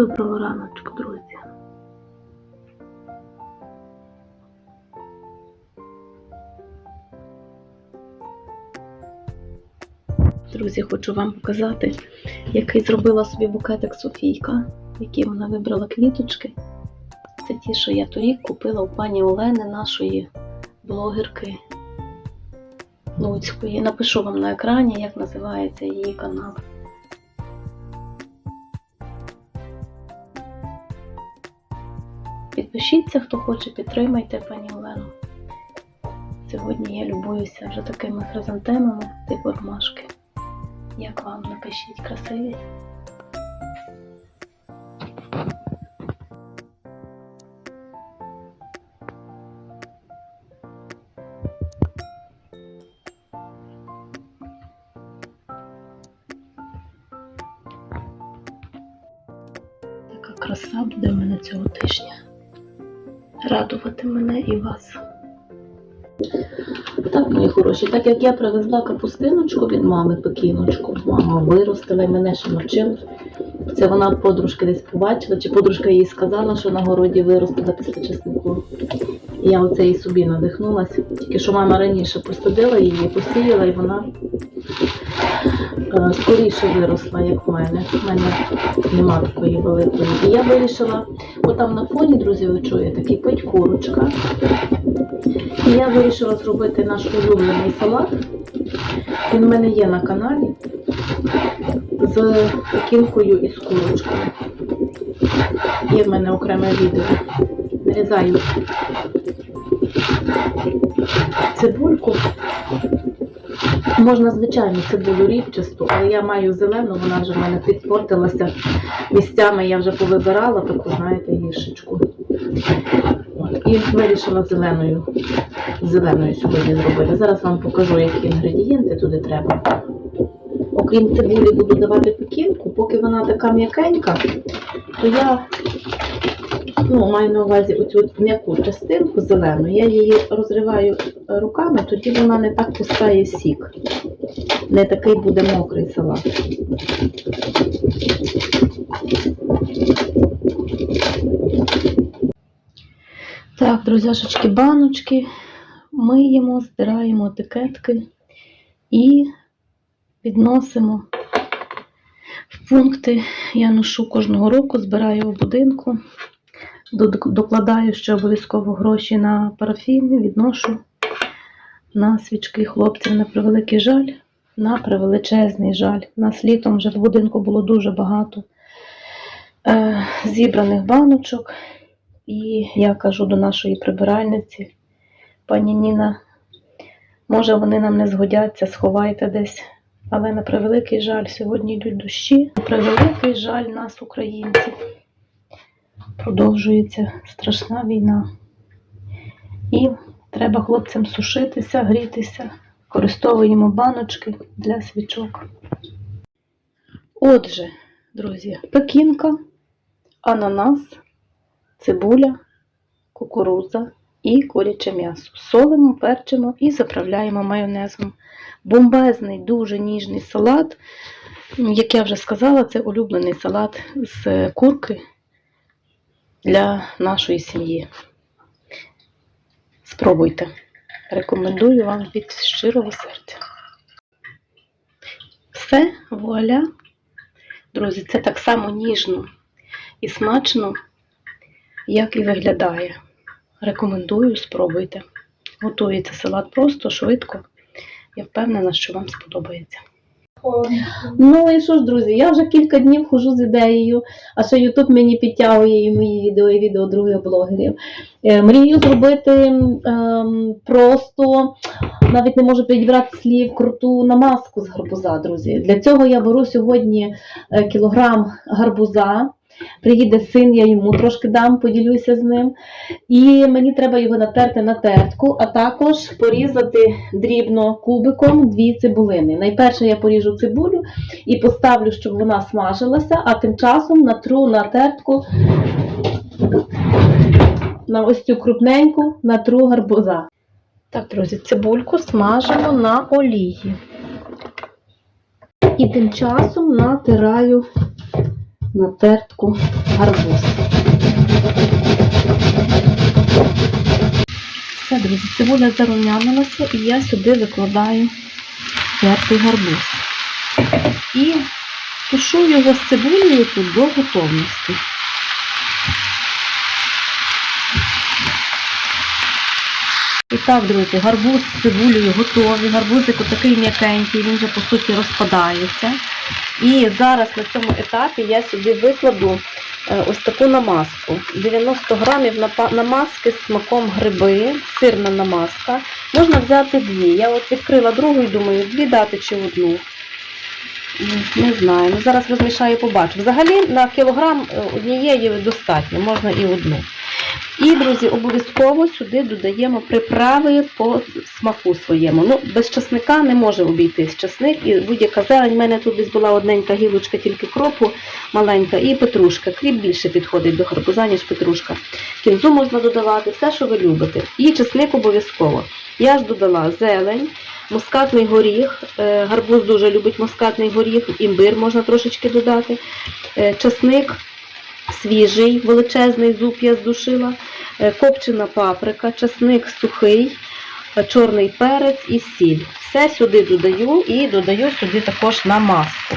Доброго раночку, друзі. Друзі, хочу вам показати, який зробила собі букетик Софійка, які вона вибрала квіточки. Це ті, що я торік купила у пані Олени, нашої блогерки Луцької. Напишу вам на екрані, як називається її канал. Підпишіться, хто хоче, підтримайте пані Олену. Сьогодні я любуюся вже такими хризантемами типу ромашки. Як вам напишіть красиві? Така краса буде в мене цього тижня. Радувати мене і вас. Так, мої хороші, так як я привезла капустиночку від мами, пекіночку, мама виростила і мене ще навчила. Це вона подружки десь побачила, чи подружка їй сказала, що на городі виростила після чеснику. Я оце і собі надихнулася. Тільки що мама раніше посадила її, посіяла, і вона скоріше виросла, як в мене. У мене нема такої великої. І я вирішила, отам на фоні, друзі, ви чуєте, кипить курочка. І я вирішила зробити наш улюблений салат. Він в мене є на каналі з пекінкою і з курочкою. Є в мене окреме відео. Нарізаю цибульку. Можна звичайно цибулю рівчасту, але я маю зелену, вона вже в мене підпортилася. Місцями я вже повибирала таку, знаєте, гіршечку. І вирішила зеленою, зеленою сьогодні зробити. Зараз вам покажу, які інгредієнти туди треба. Окрім цибулі буду давати пекінку, поки вона така м'якенька, то я ну, маю на увазі оцю м'яку частинку зелену, я її розриваю руками, тоді вона не так пускає сік. Не такий буде мокрий салат. Так, друзяшечки, баночки миємо, здираємо етикетки і підносимо в пункти. Я ношу кожного року, збираю у будинку, докладаю ще обов'язково гроші на парафін, відношу на свічки хлопців на превеликий жаль, на превеличезний жаль. Нас літом вже в будинку було дуже багато е, зібраних баночок. І я кажу до нашої прибиральниці, пані Ніна, може вони нам не згодяться, сховайте десь. Але на превеликий жаль, сьогодні йдуть дощі. На превеликий жаль нас, українців. Продовжується страшна війна. І треба хлопцям сушитися, грітися. Користовуємо баночки для свічок. Отже, друзі, пекінка, ананас, цибуля, кукурудза і куряче м'ясо. Солимо, перчимо і заправляємо майонезом. Бомбезний, дуже ніжний салат. Як я вже сказала, це улюблений салат з курки для нашої сім'ї. Спробуйте. Рекомендую вам від щирого серця. Все, вуаля. Друзі, це так само ніжно і смачно, як і виглядає. Рекомендую, спробуйте. Готується салат просто, швидко. Я впевнена, що вам сподобається. Ну і що ж, друзі, я вже кілька днів хожу з ідеєю, а ще Ютуб мені підтягує і мої відео, і відео других блогерів. Е, Мрію зробити ем, просто, навіть не можу підібрати слів, круту намазку з гарбуза, друзі. Для цього я беру сьогодні е, кілограм гарбуза. Приїде син, я йому трошки дам, поділюся з ним. І мені треба його натерти на тертку, а також порізати дрібно кубиком дві цибулини. Найперше я поріжу цибулю і поставлю, щоб вона смажилася, а тим часом натру на тертку на ось цю крупненьку натру гарбуза. Так, друзі, цибульку смажимо на олії. І тим часом натираю на тертку гарбуз. Все, друзі, цибуля зарум'янилася і я сюди викладаю тертий гарбуз. І тушу його з цибулею тут до готовності. І так, друзі, гарбуз з цибулею готовий. Гарбузик такий м'якенький, він вже по суті розпадається. І зараз на цьому етапі я сюди викладу е, ось таку намазку. 90 грамів намазки з смаком гриби, сирна намазка. Можна взяти дві. Я от відкрила другу і думаю, дві дати чи одну. Не знаю. Ну, зараз розмішаю і побачу. Взагалі на кілограм е, однієї достатньо, можна і одну. І, друзі, обов'язково сюди додаємо приправи по смаку своєму. Ну, без часника не може обійтись часник. І будь-яка зелень. У мене тут десь була одненька гілочка, тільки кропу маленька, і петрушка. Кріп більше підходить до гарбуза, ніж петрушка. Кінзу можна додавати, все, що ви любите. І часник обов'язково. Я ж додала зелень, мускатний горіх. Е, Гарбуз дуже любить мускатний горіх, імбир можна трошечки додати. Е, Часник свіжий, величезний зуб я здушила, е, копчена паприка, часник сухий, е, чорний перець і сіль. Все сюди додаю і додаю сюди також намазку.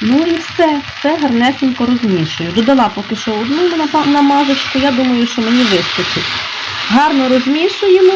Ну і все, все гарнесенько розмішую. Додала поки що одну намазочку, я думаю, що мені вистачить. Гарно розмішуємо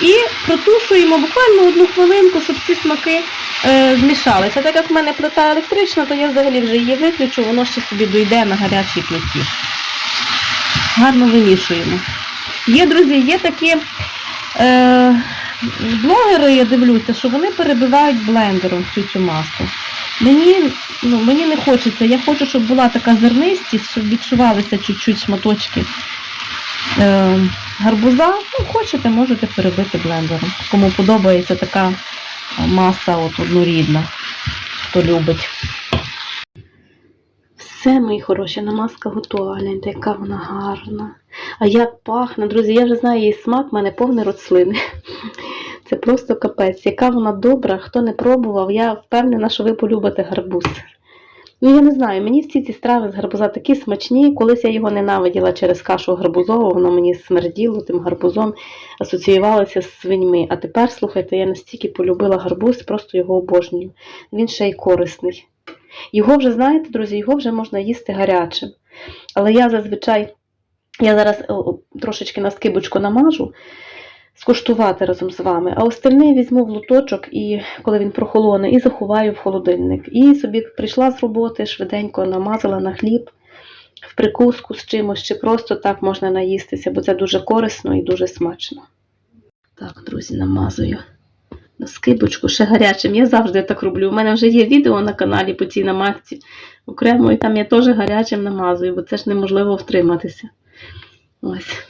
і протушуємо буквально одну хвилинку, щоб ці смаки змішалися. Так як в мене плита електрична, то я взагалі вже її виключу, воно ще собі дойде на гарячій плиті. Гарно вимішуємо. Є, друзі, є такі е, блогери, я дивлюся, що вони перебивають блендером всю цю масу. Мені, ну, мені не хочеться. Я хочу, щоб була така зернистість, щоб відчувалися чуть-чуть шматочки е, гарбуза. Ну, хочете, можете перебити блендером. Кому подобається така е, маса от, однорідна, хто любить. Все, мої хороші, намазка готова. Гляньте, яка вона гарна. А як пахне, друзі, я вже знаю її смак, в мене повний рот слини. Це просто капець. Яка вона добра, хто не пробував, я впевнена, що ви полюбите гарбуз. Ну, я не знаю, мені всі ці страви з гарбуза такі смачні. Колись я його ненавиділа через кашу гарбузову, воно мені смерділо тим гарбузом, асоціювалося з свиньми. А тепер, слухайте, я настільки полюбила гарбуз, просто його обожнюю. Він ще й корисний. Його вже, знаєте, друзі, його вже можна їсти гарячим. Але я зазвичай, я зараз о, трошечки на скибочку намажу, скуштувати разом з вами, а остальний візьму в луточок, і коли він прохолоне, і заховаю в холодильник. І собі прийшла з роботи, швиденько намазала на хліб, в прикуску з чимось, чи просто так можна наїстися, бо це дуже корисно і дуже смачно. Так, друзі, намазую на скибочку ще гарячим. Я завжди так роблю. У мене вже є відео на каналі по цій намазці окремо, і там я теж гарячим намазую, бо це ж неможливо втриматися. Ось.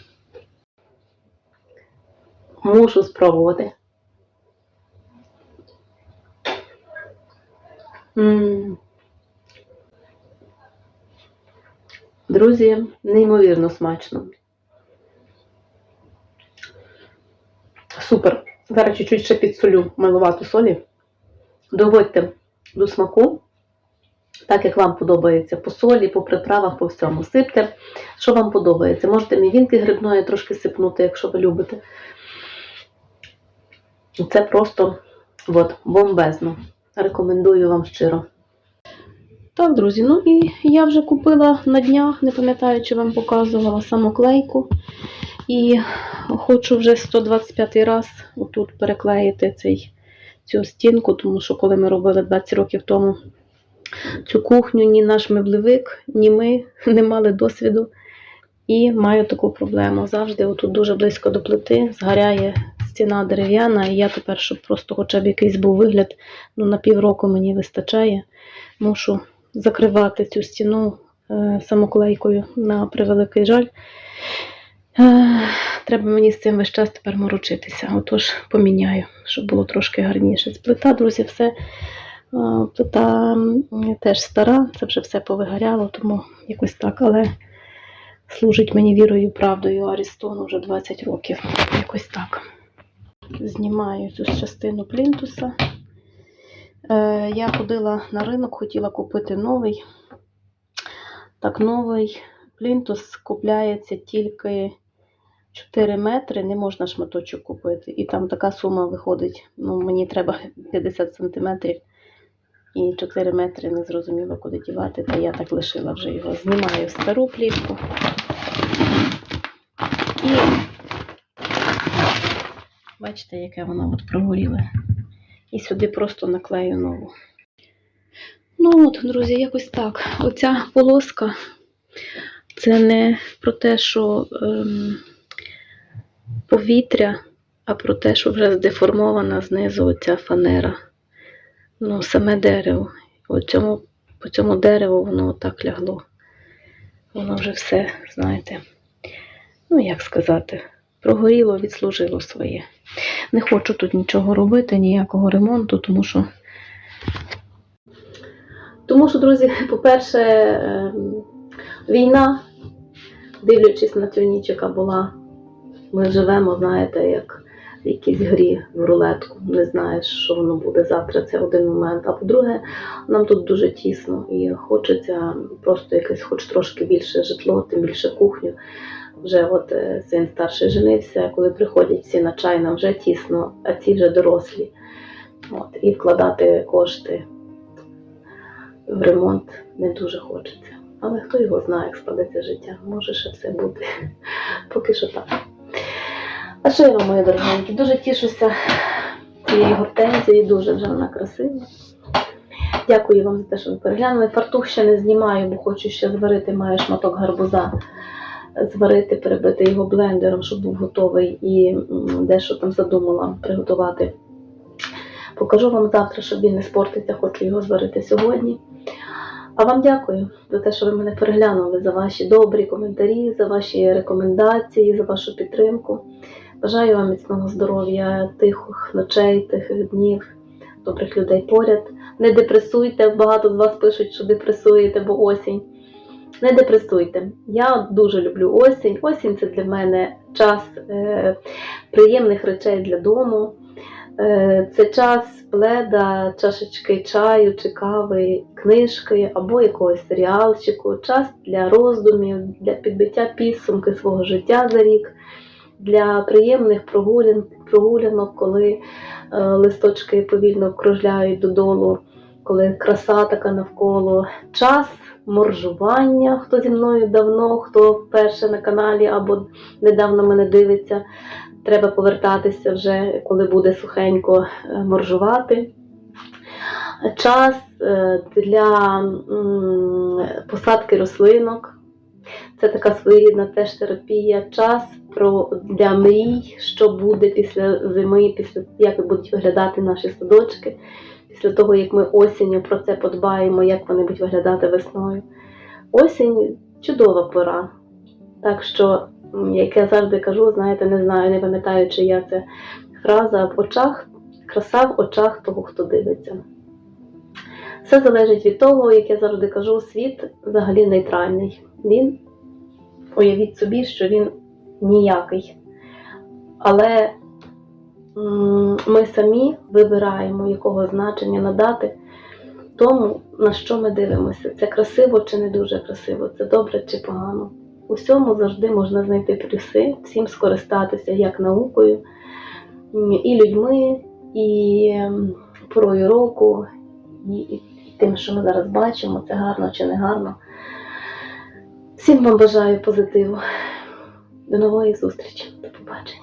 Мушу спробувати. Друзі, неймовірно смачно. Супер. Зараз чуть-чуть ще підсолю малувату солі. Доводьте до смаку, так як вам подобається, по солі, по приправах, по всьому. Сипте, що вам подобається. Можете мівінки грибної трошки сипнути, якщо ви любите. Це просто от, бомбезно. Рекомендую вам щиро. Так, друзі, ну і я вже купила на днях, не пам'ятаю, чи вам показувала самоклейку. І хочу вже 125 раз отут переклеїти цей, цю стінку, тому що коли ми робили 20 років тому цю кухню, ні наш меблевик, ні ми не мали досвіду. І маю таку проблему. Завжди отут дуже близько до плити, згоряє стіна дерев'яна, і я тепер, щоб просто хоча б якийсь був вигляд, ну на півроку мені вистачає. Мушу закривати цю стіну е, самоклейкою на превеликий жаль. Е, Треба мені з цим весь час тепер морочитися. Отож поміняю, щоб було трошки гарніше. Плита, друзі, все. е, Плита теж стара, це вже все повигоряло, тому якось так, але служить мені вірою правдою Арістону вже 20 років. Якось так. Знімаю цю частину плінтуса. Е, Я ходила на ринок, хотіла купити новий. Так, новий плінтус купляється тільки 4 метри, не можна шматочок купити. І там така сума виходить. Ну, мені треба 50 сантиметрів і 4 метри не зрозуміло, куди дівати. Та я так лишила вже його. Знімаю стару плівку. І бачите, яке воно от прогоріле. І сюди просто наклею нову. Ну от, друзі, якось так. Оця полоска це не про те, що ем, повітря, а про те, що вже здеформована знизу оця фанера. Ну, саме дерево. Цьому, по цьому дереву воно отак лягло. Воно вже все, знаєте, ну як сказати, прогоріло, відслужило своє. Не хочу тут нічого робити, ніякого ремонту, тому що. Тому що, друзі, по-перше, ем, війна, дивлячись на цю ніч, яка була, ми живемо, знаєте, як в якійсь грі в рулетку. Не знаєш, що воно буде завтра, це один момент. А по-друге, нам тут дуже тісно і хочеться просто якесь, хоч трошки більше житло, тим більше кухню. Вже от е, син старший женився, коли приходять всі на чай, нам вже тісно, а ці вже дорослі. От, і вкладати кошти в ремонт не дуже хочеться. Але хто його знає, як складеться життя. Може ще все бути. Поки що так. А що я вам, мої дорогенькі? Дуже тішуся цією гортензією, дуже вже вона красива. Дякую вам за те, що ви переглянули. Фартух ще не знімаю, бо хочу ще зварити, маю шматок гарбуза. Зварити, перебити його блендером, щоб був готовий, і дещо там задумала приготувати. Покажу вам завтра, щоб він не спортиться, хочу його зварити сьогодні. А вам дякую за те, що ви мене переглянули, за ваші добрі коментарі, за ваші рекомендації, за вашу підтримку. Бажаю вам міцного здоров'я, тихих ночей, тихих днів, добрих людей поряд. Не депресуйте, багато з вас пишуть, що депресуєте, бо осінь. Не депресуйте. Я дуже люблю осінь. Осінь це для мене час е, приємних речей для дому. Е, Це час пледа, чашечки чаю чи кави, книжки або якогось серіалчику, час для роздумів, для підбиття підсумки свого життя за рік, для приємних прогулян, прогулянок, коли е, листочки повільно кружляють додолу, коли краса така навколо. Час моржування, хто зі мною давно, хто вперше на каналі або недавно мене дивиться треба повертатися вже, коли буде сухенько е, моржувати. Час е, для посадки рослинок. Це така своєрідна теж терапія. Час для мрій, що буде після зими, після як будуть виглядати наші садочки, після того, як ми осінню про це подбаємо, як вони будуть виглядати весною. Осінь чудова пора. Так що як я завжди кажу, знаєте, не знаю, не пам'ятаю, чия це фраза в очах, краса в очах того, хто дивиться. Все залежить від того, як я завжди кажу, світ взагалі нейтральний. Він, уявіть собі, що він ніякий. Але ми самі вибираємо, якого значення надати тому, на що ми дивимося. Це красиво чи не дуже красиво, це добре чи погано. У всьому завжди можна знайти плюси, всім скористатися як наукою, і людьми, і ем, порою року, і, і тим, що ми зараз бачимо, це гарно чи не гарно. Всім вам бажаю позитиву. До нової зустрічі. До побачення.